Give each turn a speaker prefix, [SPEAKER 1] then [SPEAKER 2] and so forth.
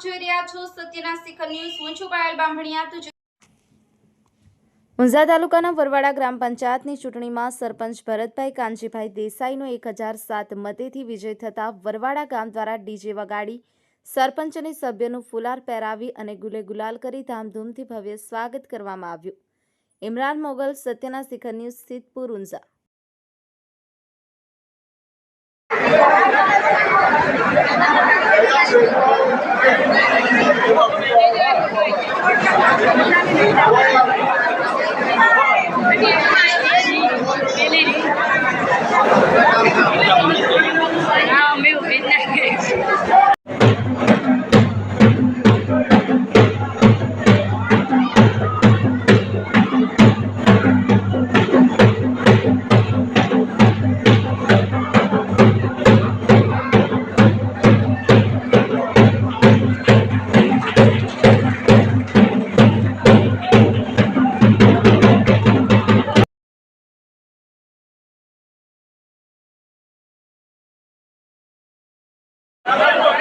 [SPEAKER 1] છો સત્યના શિખર ન્યૂઝ. હું છું પાયલ બામભણિયા તો
[SPEAKER 2] ઊંઝા તાલુકાના વરવાડા ગ્રામ પંચાયતની ચૂંટણીમાં સરપંચ ભરતભાઈ કાનજીભાઈ દેસાઈનો એક હજાર સાત મતેથી વિજય થતાં વરવાડા ગામ દ્વારા ડીજે વગાડી સરપંચ અને સભ્યનું ફુલાર પહેરાવી અને ગુલે ગુલાલ કરી ધામધૂમથી ભવ્ય સ્વાગત કરવામાં આવ્યું. ઇમરાન મોગલ, સત્યના શિખર news, Siddhpur Unjha
[SPEAKER 3] Thank you.